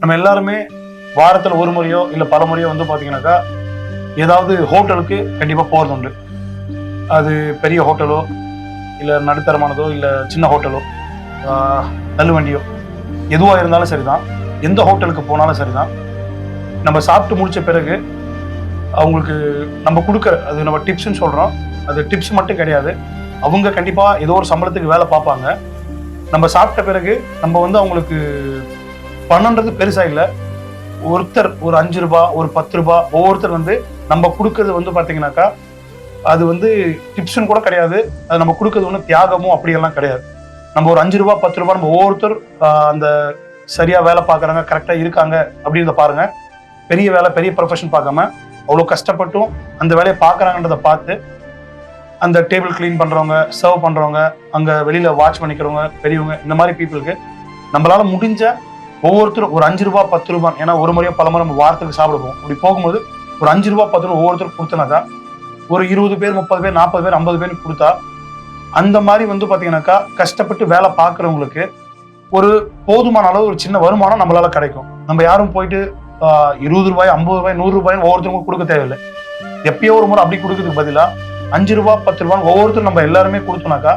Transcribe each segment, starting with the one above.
நம்ம எல்லாருமே வாரத்தில் ஒரு முறையோ இல்லை பல முறையோ வந்து பார்த்தீங்கன்னாக்கா ஏதாவது ஹோட்டலுக்கு கண்டிப்பாக போகிறது உண்டு. அது பெரிய ஹோட்டலோ இல்லை நடுத்தரமானதோ இல்லை சின்ன ஹோட்டலோ தள்ளுவண்டியோ எதுவாக இருந்தாலும் சரிதான். எந்த ஹோட்டலுக்கு போனாலும் சரிதான். நம்ம சாப்பிட்டு முடித்த பிறகு அவங்களுக்கு நம்ம கொடுக்குற அது நம்ம டிப்ஸ்னு சொல்கிறோம் அது டிப்ஸ் மட்டும் கிடையாது. அவங்க கண்டிப்பாக ஏதோ ஒரு சம்பளத்துக்கு வேலை பார்ப்பாங்க. நம்ம சாப்பிட்ட பிறகு நம்ம வந்து அவங்களுக்கு பணம்ன்றது பெருசா இல்லை. ஒருத்தர் ஒரு அஞ்சு ரூபா ஒரு பத்து ரூபா ஒவ்வொருத்தர் வந்து நம்ம கொடுக்கறது வந்து பார்த்தீங்கன்னாக்கா அது வந்து டிப்ஸ்னு கூட கிடையாது. அது நம்ம கொடுக்கறது ஒன்றும் தியாகமும் அப்படியெல்லாம் கிடையாது. நம்ம ஒரு அஞ்சு ரூபா பத்து ரூபா நம்ம ஒவ்வொருத்தர் அந்த சரியா வேலை பார்க்குறாங்க கரெக்டாக இருக்காங்க அப்படின்றத பாருங்க. பெரிய வேலை பெரிய ப்ரொஃபஷன் பார்க்காம அவ்வளோ கஷ்டப்பட்டும் அந்த வேலையை பார்க்குறாங்கன்றத பார்த்து அந்த டேபிள் க்ளீன் பண்ணுறவங்க சர்வ் பண்ணுறவங்க அங்கே வெளியில் வாட்ச் பண்ணிக்கிறவங்க பெரியவங்க இந்த மாதிரி பீப்புளுக்கு நம்மளால முடிஞ்ச ஒவ்வொருத்தரும் ஒரு அஞ்சு ரூபா பத்து ரூபாய் ஏன்னா ஒரு முறையோ பல முறை நம்ம வாரத்துக்கு சாப்பிடுவோம். அப்படி போகும்போது ஒரு அஞ்சு ரூபா பத்து ரூபா ஒவ்வொருத்தரும் கொடுத்தனாக்கா ஒரு இருபது பேர் முப்பது பேர் நாற்பது பேர் ஐம்பது பேர் கொடுத்தா அந்த மாதிரி வந்து பார்த்தீங்கன்னாக்கா கஷ்டப்பட்டு வேலை பார்க்குறவங்களுக்கு ஒரு போதுமான அளவு ஒரு சின்ன வருமானம் நம்மளால கிடைக்கும். நம்ம யாரும் போயிட்டு இருபது ரூபாய் ஐம்பது ரூபாய் நூறு ரூபாய் ஒவ்வொருத்தருக்கும் கொடுக்க தேவையில்லை. எப்பயோ ஒரு முறை அப்படி கொடுக்கறதுக்கு பதிலாக அஞ்சு ரூபாய் பத்து ரூபாய் ஒவ்வொருத்தரும் நம்ம எல்லாருமே கொடுத்தோம்னாக்கா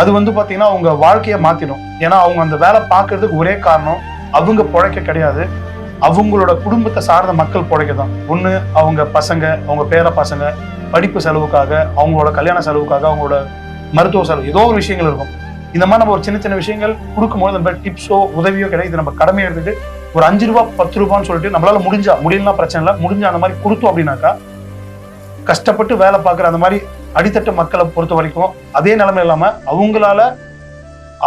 அது வந்து பாத்தீங்கன்னா அவங்க வாழ்க்கையை மாத்திடும். ஏன்னா அவங்க அந்த வேலை பார்க்கறதுக்கு ஒரே காரணம் அவங்க பிழைக்க கிடையாது. அவங்களோட குடும்பத்தை சார்ந்த மக்கள் பிழைக்க தான் ஒன்று அவங்க பசங்க அவங்க பேர பசங்க படிப்பு செலவுக்காக அவங்களோட கல்யாண செலவுக்காக அவங்களோட மருத்துவ செலவு ஏதோ ஒரு விஷயங்கள் இருக்கும். இந்த மாதிரி நம்ம ஒரு சின்ன சின்ன விஷயங்கள் கொடுக்கும்போது நம்ம டிப்ஸோ உதவியோ கிடையாது. நம்ம கடமை எடுத்துட்டு ஒரு அஞ்சு ரூபாய் பத்து ரூபான்னு சொல்லிட்டு நம்மளால முடிஞ்சா முடியலாம் பிரச்சனை இல்லை முடிஞ்சா அந்த மாதிரி கொடுத்தோம் அப்படின்னாக்கா கஷ்டப்பட்டு வேலை பார்க்குற அந்த மாதிரி அடித்தட்டு மக்களை பொறுத்த வரைக்கும் அதே நிலைமை இல்லாம அவங்களால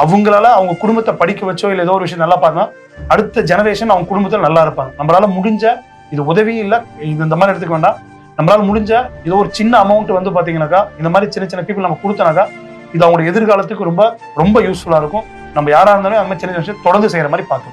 அவங்களால அவங்க குடும்பத்தை படிக்க வச்சோ இல்லை ஏதோ ஒரு விஷயம் நல்லா பார்த்தா அடுத்த ஜெனரேஷன் அவங்க குடும்பத்தில் நல்லா இருப்பாங்க. நம்மளால முடிஞ்ச இது உதவி இல்லை. இது இந்த மாதிரி எடுத்துக்க வேண்டாம். நம்மளால முடிஞ்ச ஏதோ ஒரு சின்ன அமௌண்ட் வந்து பாத்தீங்கன்னாக்கா இந்த மாதிரி சின்ன சின்ன பீப்புள் நம்ம கொடுத்தனாக்கா இது அவங்களோட எதிர்காலத்துக்கு ரொம்ப ரொம்ப யூஸ்ஃபுல்லா இருக்கும். நம்ம யாரா இருந்தாலும் அந்த மாதிரி சின்ன சின்ன விஷயம் தொடர்ந்து செய்யற மாதிரி பார்க்கணும்